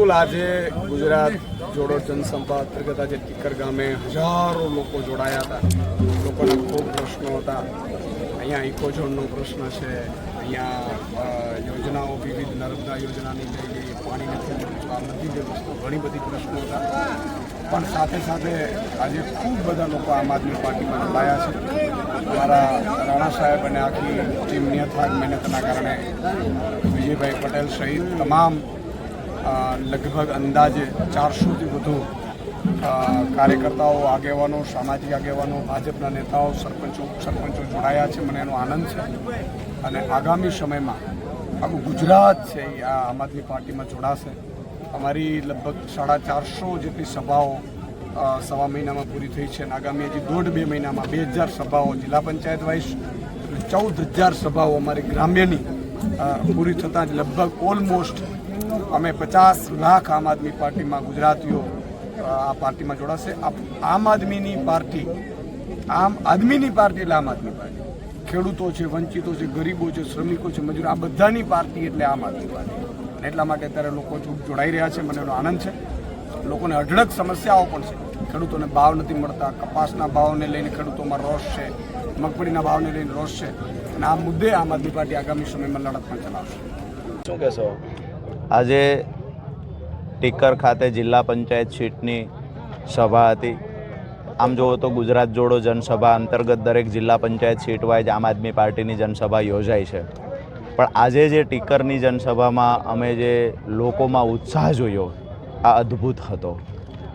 બિલકુલ આજે ગુજરાત જોડો જનસંપર્ક અંતર્ગત આજે ટીકર ગામે હજારો લોકો જોડાયા હતા લોકોના ખૂબ પ્રશ્નો હતા અહીંયા ઇકોઝોનનો પ્રશ્ન છે અહીંયા અ, યોજનાઓ વિવિધ નર્મદા યોજનાની લઈ લઈ પાણી નથી મળતું આ બધી જે વસ્તુ ઘણી બધી પ્રશ્નો હતા પણ સાથે સાથે આજે ખૂબ બધા લોકો આમ આદમી પાર્ટીમાં જોડાયા છે અમારા રાણા સાહેબ અને આખી ટીમની અથાગ મહેનતના કારણે વિજયભાઈ પટેલ સહિત તમામ અ, લગભગ અંદાજે ચારસોથી વધુ કાર્યકર્તાઓ, આગેવાનો, સામાજિક આગેવાનો, ભાજપના નેતાઓ, સરપંચો સરપંચો જોડાયા છે. મને એનો આનંદ છે. અને આગામી સમયમાં આખું ગુજરાત છે એ આ આમ આદમી પાર્ટીમાં જોડાશે. અમારી લગભગ સાડા ચારસો જેટલી સભાઓ સવા મહિનામાં પૂરી થઈ છે અને આગામી હજી દોઢ બે મહિનામાં બે હજાર સભાઓ જિલ્લા પંચાયત વાઇઝ ચૌદ હજાર સભાઓ અમારી ગ્રામ્યની પૂરી થતાં જ લગભગ ઓલમોસ્ટ અમે પચાસ લાખ આમ આદમી પાર્ટીમાં ગુજરાતીઓ આ પાર્ટીમાં જોડાશે. આમ આદમીની પાર્ટી, આમ આદમીની પાર્ટી એટલે આમ આદમી પાર્ટી. ખેડૂતો છે, વંચિતો છે, ગરીબો છે, શ્રમિકો છે, મજૂર, આ બધાની પાર્ટી એટલે આમ આદમી પાર્ટી. એટલા માટે અત્યારે લોકો જોડાઈ રહ્યા છે, મને એનો આનંદ છે. લોકોને અઢળક સમસ્યાઓ પણ છે. ખેડૂતોને ભાવ નથી મળતા, કપાસના ભાવને લઈને ખેડૂતોમાં રોષ છે, મગફળીના ભાવને લઈને રોષ છે. અને આ મુદ્દે આમ આદમી પાર્ટી આગામી સમયમાં લડત પણ ચલાવશે. શું કહેશો? આજે ટીકર ખાતે જિલ્લા પંચાયત સીટની સભા હતી. આમ જુઓ તો ગુજરાત જોડો જનસભા અંતર્ગત દરેક જિલ્લા પંચાયત સીટ વાઇઝ આમ આદમી પાર્ટીની જનસભા યોજાઈ છે. પણ આજે જે ટીકરની જનસભામાં અમે જે લોકોમાં ઉત્સાહ જોયો, આ અદ્ભુત હતો.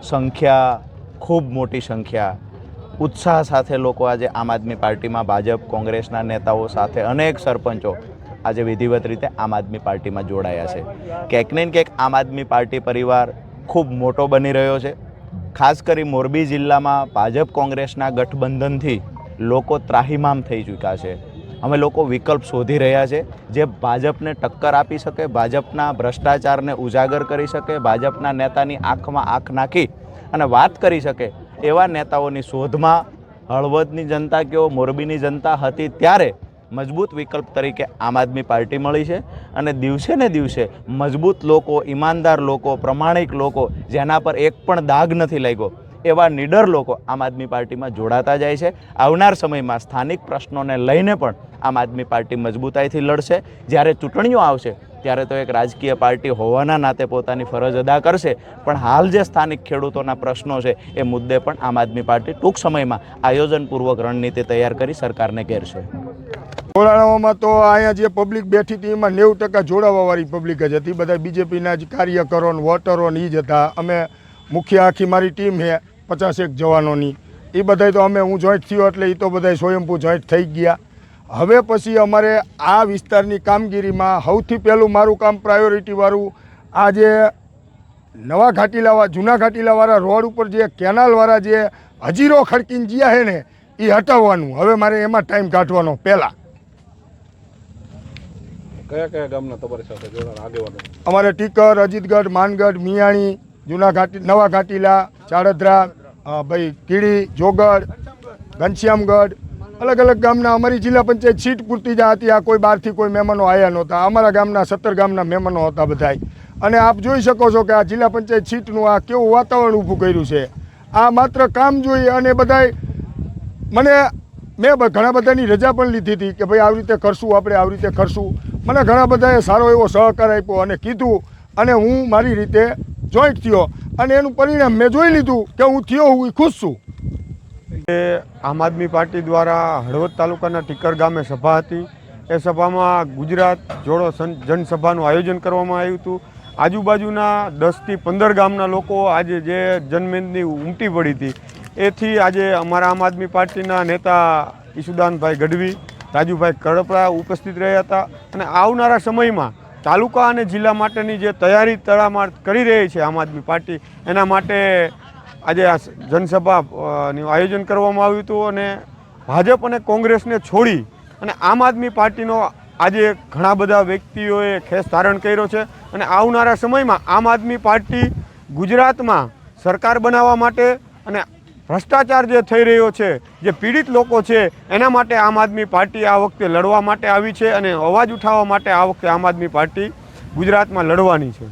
સંખ્યા ખૂબ મોટી સંખ્યા. ઉત્સાહ સાથે લોકો આજે આમ આદમી પાર્ટીમાં ભાજપ, કોંગ્રેસના નેતાઓ સાથે અનેક સરપંચો આજે વિધિવત રીતે આમ આદમી પાર્ટીમાં જોડાયા છે. ક્યાંક ને ક્યાંક આમ આદમી પાર્ટી પરિવાર ખૂબ મોટો બની રહ્યો છે. ખાસ કરી મોરબી જિલ્લામાં ભાજપ કોંગ્રેસના ગઠબંધનથી લોકો ત્રાહિમામ થઈ ચૂક્યા છે. અમે લોકો વિકલ્પ શોધી રહ્યા છે જે ભાજપને ટક્કર આપી શકે, ભાજપના ભ્રષ્ટાચારને ઉજાગર કરી શકે, ભાજપના નેતાની આંખમાં આંખ નાખી અને વાત કરી શકે એવા નેતાઓની શોધમાં હળવદની જનતા કેવો મોરબીની જનતા હતી ત્યારે મજબૂત વિકલ્પ તરીકે આમ આદમી પાર્ટી મળી છે અને દિવસે ને દિવસે મજબૂત લોકો, ઈમાનદાર લોકો, પ્રમાણિક લોકો જેના પર એક પણ દાગ નથી લાગ્યો, એવા નીડર લોકો આમ આદમી પાર્ટીમાં જોડાતા જાય છે. આવનાર સમયમાં સ્થાનિક પ્રશ્નોને લઈને પણ આમ આદમી પાર્ટી મજબૂતાઈથી લડશે. જ્યારે ચૂંટણીઓ આવશે, ત્યારે તો એક રાજકીય પાર્ટી હોવાના નાતે પોતાની ફરજ અદા કરશે. પણ હાલ જે સ્થાનિક ખેડૂતોના પ્રશ્નો છે, એ મુદ્દે પણ આમ આદમી પાર્ટી ટૂંક સમયમાં આયોજનપૂર્વક રણનીતિ તૈયાર કરી સરકારને ઘેરશે. જોડાવામાં તો અહીંયા જે પબ્લિક બેઠી હતી, એમાં નેવું ટકા જોડાવાવાળી પબ્લિક જ હતી. બધા બીજેપીના જ કાર્યકરો ને વોટરો ને એ જ હતા. અમે મુખ્ય આખી મારી ટીમ છે પચાસેક જવાનોની. એ બધા તો અમે, હું જોઈન્ટ થયો એટલે એ તો બધા સ્વયંભૂ જોઈન્ટ થઈ ગયા. હવે પછી અમારે આ વિસ્તારની કામગીરીમાં સૌથી પહેલું મારું કામ પ્રાયોરિટીવાળું આ જે નવા ઘાટીલાવા જૂના ઘાટીલાવાળા રોડ ઉપર જે કેનાલવાળા જે હજીરો ખડકીને જ્યાં છે ને એ હટાવવાનું. હવે મારે એમાં ટાઈમ કાઢવાનો પહેલાં. કયા કયા ગામના તમારી સાથે જોડાણ આગેવાનો? અમારે ટીકર, અજીતગઢ, માનગઢ, મિયાણી જૂના ઘાટી નવા ઘાટીલા ચાડદરા ભાઈ કીડી જોગડ ઘનશ્યામગઢ, અલગ અલગ ગામના અમારી જિલ્લા પંચાયત સીટ પૂરતી જ હતી. આ કોઈ બહારથી કોઈ મહેમાનો આવ્યા નહોતા. અમારા ગામના સત્તર ગામના મહેમાનો હતા બધાય. અને આપ જોઈ શકો છો કે આ જિલ્લા પંચાયત સીટનું આ કેવું વાતાવરણ ઊભું કર્યું છે. આ માત્ર કામ જોઈએ અને બધાય મને, મેં ઘણા બધાની રજા પણ લીધી હતી કે ભાઈ આવી રીતે કરશું, આપણે આવી રીતે કરશું. મને ઘણા બધાએ સારો એવો સહકાર આપ્યો અને કીધું અને હું મારી રીતે જોઈન્ટ થયો અને એનું પરિણામ મેં જોઈ લીધું કે હું થયો હું ખુશ છું. આમ આદમી પાર્ટી દ્વારા હળવદ તાલુકાના ટીકર ગામે સભા હતી. એ સભામાં ગુજરાત જોડો જનસભાનું આયોજન કરવામાં આવ્યું હતું. આજુબાજુના દસથી પંદર ગામના લોકો આજે જે જનમેદની ઉમટી પડી હતી, એથી આજે અમારા આમ આદમી પાર્ટીના નેતા ઈશુદાનભાઈ ગઢવી રાજુભાઈ કડપડા ઉપસ્થિત રહ્યા હતા અને આવનારા સમયમાં તાલુકા અને જિલ્લા માટેની જે તૈયારી તડામાર કરી રહી છે આમ આદમી પાર્ટી, એના માટે આજે આ જનસભા નું આયોજન કરવામાં આવ્યું હતું અને ભાજપ અને કોંગ્રેસને છોડી અને આમ આદમી પાર્ટીનો આજે ઘણા બધા વ્યક્તિઓએ ખેસ ધારણ કર્યો છે અને આવનારા સમયમાં આમ આદમી પાર્ટી ગુજરાતમાં સરકાર બનાવવા માટે અને ભ્રષ્ટાચાર જે થઈ રહ્યો છે, જે પીડિત લોકો છે, એના માટે આમ આદમી પાર્ટી આ વખતે લડવા માટે આવી છે અને અવાજ ઉઠાવવા માટે આ વખતે આમ આદમી પાર્ટી ગુજરાતમાં લડવાની છે.